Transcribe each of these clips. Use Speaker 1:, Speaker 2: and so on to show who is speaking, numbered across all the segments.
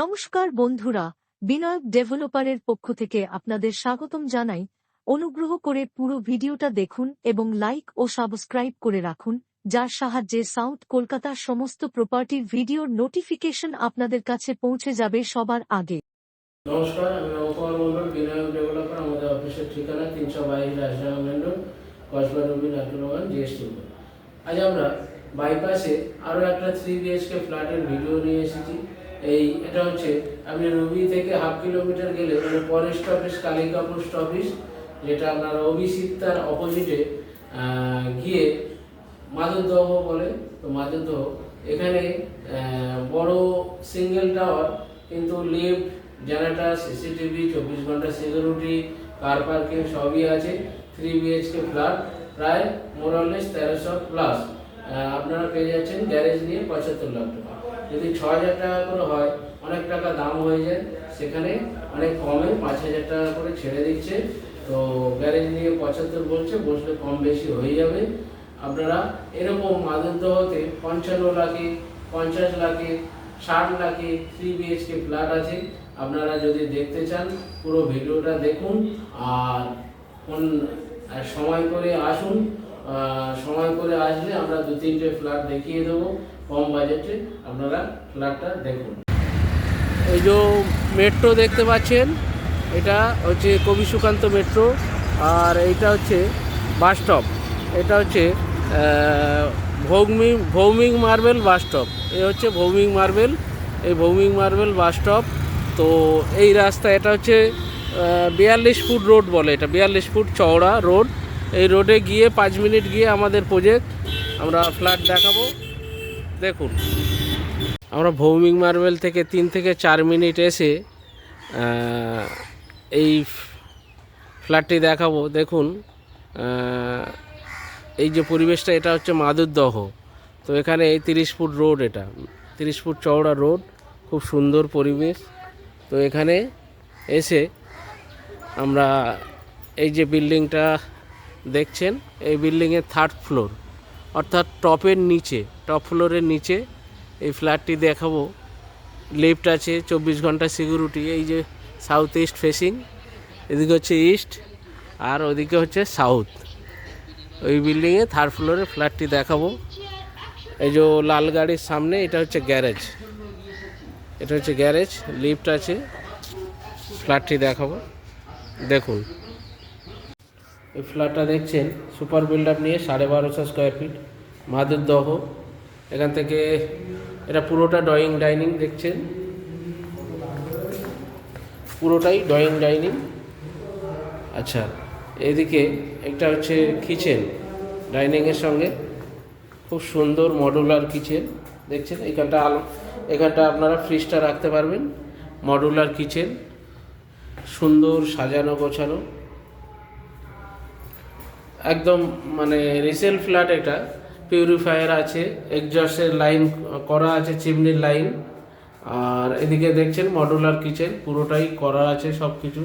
Speaker 1: নমস্কার বন্ধুরা, বিনায়ক ডেভেলপারের পক্ষ থেকে আপনাদের স্বাগতম জানাই। অনুগ্রহ করে পুরো ভিডিওটা দেখুন এবং লাইক ও সাবস্ক্রাইব করে রাখুন, যার সাহায্যে সাউথ কলকাতার সমস্ত প্রপার্টির ভিডিওর নোটিফিকেশন আপনাদের কাছে পৌঁছে যাবে সবার আগে।
Speaker 2: নমস্কার, আমি নবকুমার মন্ডল বিনায়ক ডেভেলপার, আমাদের অফিসের ঠিকানা তিনশো বাইশ রাজডাঙ্গা মেন রোড কসবা রবি নাট্যবাগান জিএসটি আজ আমরা বাইপাসে আরও একটা থ্রি বিএচকে ফ্ল্যাটের ভিডিও নিয়ে এসেছি। এই, এটা হচ্ছে, আপনি রবি থেকে হাফ কিলোমিটার গেলে মানে ফরেস্ট অফিস কালিকাপুর অফিস যেটা আপনার অভিষিক্তার অপোজিটে গিয়ে মাধবদহ বলে, তো মাধবদহ এখানে বড় সিঙ্গেল টাওয়ার কিন্তু লিফট জেনারেটার সিসিটিভি চব্বিশ ঘণ্টা সিকিউরিটি কার পার্কিং সবই আছে থ্রি বিএইচকে ফ্ল্যাট প্রায় মোরালেস তেরোশো প্লাস আপনারা পেয়ে যাচ্ছেন গ্যারেজ নিয়ে পঁচাত্তর লাখ টাকা। যদি ছ হাজার টাকা করে হয়, অনেক টাকা দাম হয়ে যায়, সেখানে অনেক কমে পাঁচ হাজার টাকা করে ছেড়ে দিচ্ছে। তো গ্যারেজ নিয়ে পঁচাত্তর বলছে, বসলে কম বেশি হয়ে যাবে। আপনারা এরকম মাদুরদহতে পঞ্চান্ন লাখে, পঞ্চাশ লাখে, ষাট লাখে থ্রি বিএইচকে ফ্ল্যাট আছে। আপনারা যদি দেখতে চান, পুরো ভিডিওটা দেখুন আর কোন সময় করে আসুন। সময় করে আসলে আমরা দু তিনটে ফ্ল্যাট দেখিয়ে দেবো কম বাজেটে আপনারা ফ্ল্যাটটা দেখুন। এই যে মেট্রো দেখতে পাচ্ছেন এটা হচ্ছে কবি সুকান্ত মেট্রো আর এইটা হচ্ছে বাস স্টপ এটা হচ্ছে আহ, Bhowmik Bhowmik marble bus stop এই হচ্ছে ভৌমিক মার্বেল এই ভৌমিক মার্বেল বাস স্টপ তো এই রাস্তা এটা হচ্ছে বিয়াল্লিশ ফুট রোড বলে এটা বিয়াল্লিশ ফুট চওড়া রোড এই রোডে গিয়ে পাঁচ মিনিট গিয়ে আমাদের প্রজেক্ট আমরা ফ্ল্যাট দেখাবো। দেখুন, আমরা ভৌমিক মার্বেল থেকে তিন থেকে চার মিনিট এসে এই ফ্ল্যাটটি দেখাবো। দেখুন এই যে পরিবেশটা, এটা হচ্ছে মাদুরদহ। তো এখানে এই তিরিশ ফুট রোড এটা। তিরিশ ফুট চওড়া রোড, খুব সুন্দর পরিবেশ। তো এখানে এসে আমরা এই যে বিল্ডিংটা দেখছেন, এই বিল্ডিংয়ের থার্ড ফ্লোর অর্থাৎ টপের নিচে টপ ফ্লোরের নিচে এই ফ্ল্যাটটি দেখাবো। লিফট আছে, চব্বিশ ঘণ্টা সিকিউরিটি এই যে সাউথ ইস্ট ফেসিং এদিকে হচ্ছে ইস্ট আর ওদিকে হচ্ছে সাউথ ওই বিল্ডিংয়ে থার্ড ফ্লোরে ফ্ল্যাটটি দেখাবো। এই যে লাল গাড়ির সামনে, এটা হচ্ছে গ্যারেজ এটা হচ্ছে গ্যারেজ লিফট আছে ফ্ল্যাটটি দেখাবো। দেখুন এই ফ্ল্যাটটা দেখছেন? সুপার বিল্ডার নিয়ে সাড়ে বারোশো স্কোয়ার ফিট মাদুরদহ এখান থেকে এটা পুরোটা ড্রয়িং ডাইনিং দেখছেন? পুরোটাই ড্রয়িং ডাইনিং আচ্ছা এদিকে একটা হচ্ছে কিচেন ডাইনিংয়ের সঙ্গে খুব সুন্দর মডুলার কিচেন দেখছেন? এখানটা আলো, এখানটা আপনারা ফ্রিজটা রাখতে পারবেন। মডুলার কিচেন সুন্দর সাজানো গোছানো। একদম মানে রিসেল ফ্ল্যাট এটা। পিউরিফায়ার আছে এক্সজস্টের লাইন করা আছে চিমনির লাইন আর এদিকে দেখছেন মডুলার কিচেন পুরোটাই করা আছে সব কিছু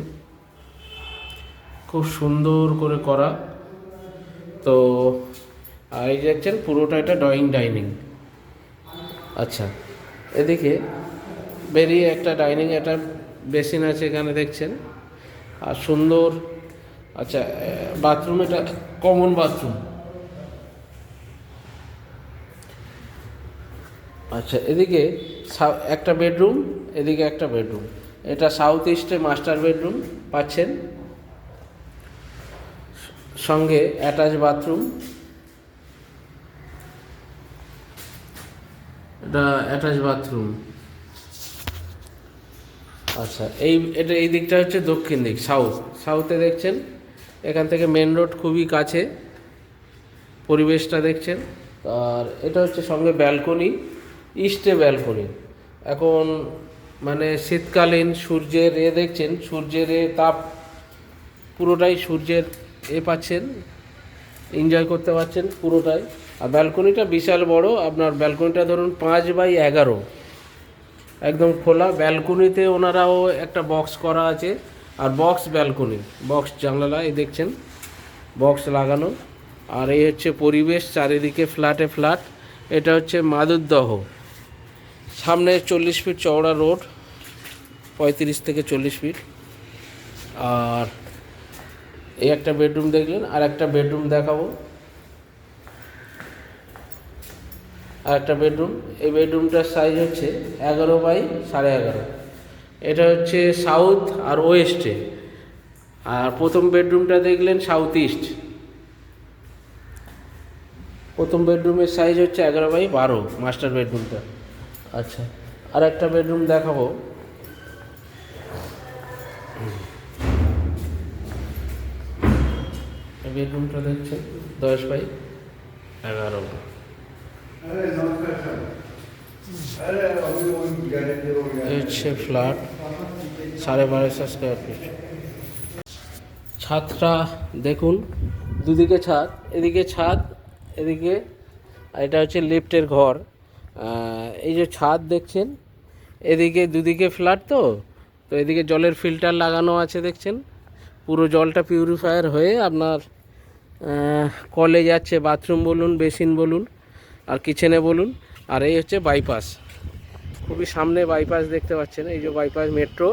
Speaker 2: খুব সুন্দর করে করা। তো, আর এই দেখছেন পুরোটা এটা ড্রয়িং ডাইনিং আচ্ছা এদিকে বেরিয়ে একটা ডাইনিং একটা বেসিন আছে এখানে দেখছেন। আর সুন্দর আচ্ছা বাথরুম এটা কমন বাথরুম আচ্ছা এদিকে একটা বেডরুম এদিকে একটা বেডরুম এটা সাউথ ইস্টে মাস্টার বেডরুম পাচ্ছেন। সঙ্গে অ্যাটাচ বাথরুম এটা অ্যাটাচ বাথরুম আচ্ছা এই, এটা এই দিকটা হচ্ছে দক্ষিণ দিক সাউথ সাউথে দেখছেন? এখান থেকে মেন রোড খুবই কাছে, পরিবেশটা দেখছেন। আর এটা হচ্ছে সঙ্গে ব্যালকনি ইস্টে ব্যালকনি এখন মানে শীতকালীন সূর্যের এ দেখছেন, সূর্যের এ তাপ পুরোটাই সূর্যের এ পাচ্ছেন এনজয় করতে পারছেন পুরোটাই। আর ব্যালকনিটা বিশাল বড়, আপনার ব্যালকনিটা ধরুন পাঁচ বাই এগারো। একদম খোলা ব্যালকনিতে ওনারাও একটা বক্স করা আছে। আর বক্স ব্যালকনি বক্স জানলা এই দেখছেন বক্স লাগানো। আর এই হচ্ছে পরিবেশ, চারিদিকে ফ্ল্যাটে ফ্ল্যাট এটা হচ্ছে মাদুরদহ। সামনে চল্লিশ ফিট চওড়া রোড পঁয়ত্রিশ থেকে চল্লিশ ফিট আর এই একটা বেডরুম দেখলেন, আর একটা বেডরুম দেখাবো। আর একটা বেডরুম এই বেডরুমটার সাইজ হচ্ছে এগারো বাই সাড়ে এগারো। এটা হচ্ছে সাউথ আর ওয়েস্টে আর প্রথম বেডরুমটা দেখলেন সাউথ ইস্ট প্রথম বেডরুমের সাইজ হচ্ছে এগারো বাই বারো মাস্টার বেডরুমটা আচ্ছা আর একটা বেডরুম দেখাবো বেডরুমটা দেখছেন, দশ বাই এগারো। হচ্ছে ফ্ল্যাট, সাড়ে বারোশো স্কোয়ার ফিট ছাদটা দেখুন, দুদিকে ছাদ, এদিকে ছাদ, এদিকে, আর এটা হচ্ছে লিফটের ঘর। এই যে ছাদ দেখছেন, এদিকে দুদিকে ফ্ল্যাট তো তো এদিকে জলের ফিল্টার লাগানো আছে দেখছেন। পুরো জলটা পিউরিফায়ার হয়ে আপনার কলে যাচ্ছে বাথরুম বলুন বেসিন বলুন, আর কিচেনে বলুন। আর এই হচ্ছে বাইপাস খুবই সামনে বাইপাস দেখতে পাচ্ছেন, এই যে বাইপাস মেট্রো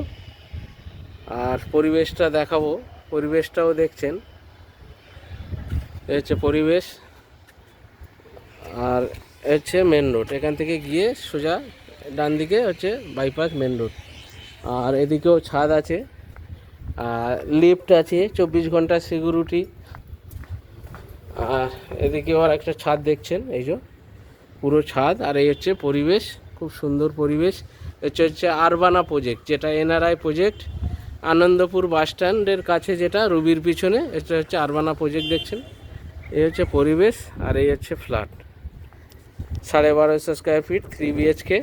Speaker 2: আর পরিবেশটা দেখাবো, পরিবেশটাও দেখছেন। হচ্ছে পরিবেশ। আর হচ্ছে মেন রোড এখান থেকে গিয়ে সোজা ডান দিকে হচ্ছে বাইপাস মেন রোড আর এদিকেও ছাদ আছে, আর লিফট আছে, চব্বিশ ঘণ্টা সিকিউরিটি আর এদিকেও আর একটা ছাদ দেখছেন, এই যে। পুরো ছাদ আর এই হচ্ছে পরিবেশ, খুব সুন্দর পরিবেশ। হচ্ছে হচ্ছে আরবানা প্রজেক্ট যেটা এনআরআই প্রজেক্ট আনন্দপুর বাস স্ট্যান্ডের কাছে যেটা, রুবির পিছনে, এটা হচ্ছে আরবানা প্রজেক্ট দেখছেন। এই হচ্ছে পরিবেশ আর এই হচ্ছে ফ্ল্যাট সাড়ে বারোশো স্কোয়ার ফিট থ্রি বিএচকে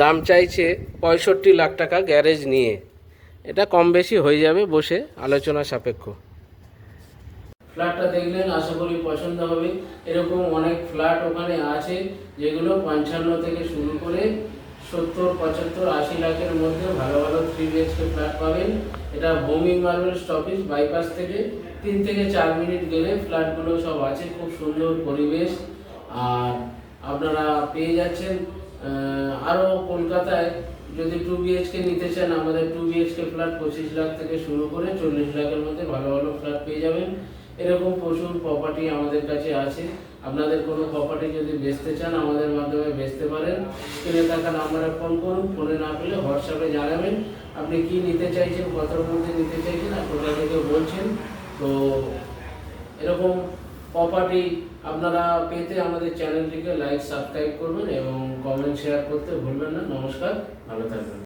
Speaker 2: দাম চাইছে পঁয়ষট্টি লাখ টাকা গ্যারেজ নিয়ে। এটা কম বেশি হয়ে যাবে বসে, আলোচনা সাপেক্ষ। ফ্ল্যাটটা দেখলেন, আশা করি পছন্দ হবে। এরকম অনেক ফ্ল্যাট ওখানে আছে, যেগুলো পঞ্চান্ন থেকে শুরু করে সত্তর, পঁচাত্তর, আশি লাখের মধ্যে ভালো ভালো থ্রি বিএচকে ফ্ল্যাট পাবেন। এটা ভূমি মার্বেল স্টপেজ বাইপাস থেকে তিন থেকে চার মিনিট গেলে ফ্ল্যাটগুলো সব আছে, খুব সুন্দর পরিবেশ। আর আপনারা পেয়ে যাচ্ছেন আরও কলকাতায় যদি টু বিএইচকে নিতে চান, আমাদের টু বিএচকে ফ্ল্যাট পঁচিশ লাখ থেকে শুরু করে চল্লিশ লাখের মধ্যে ভালো ভালো ফ্ল্যাট পেয়ে যাবেন। এরকম প্রচুর প্রপার্টি আমাদের কাছে আছে। আপনাদের কোনো প্রপার্টি যদি বেচতে চান, আমাদের মাধ্যমে বেচতে পারেন। স্ক্রিনে থাকা নাম্বারে ফোন করুন ফোনে না পেলে হোয়াটসঅ্যাপে জানাবেন। আপনি কি নিতে চাইছেন, কতর মধ্যে নিতে চাইছেন আর কোথা থেকে বলছেন? তো এরকম প্রপার্টি আপনারা পেতে আমাদের চ্যানেলটিকে লাইক সাবস্ক্রাইব করবেন এবং কমেন্ট শেয়ার করতে ভুলবেন না। নমস্কার, ভালো থাকবেন।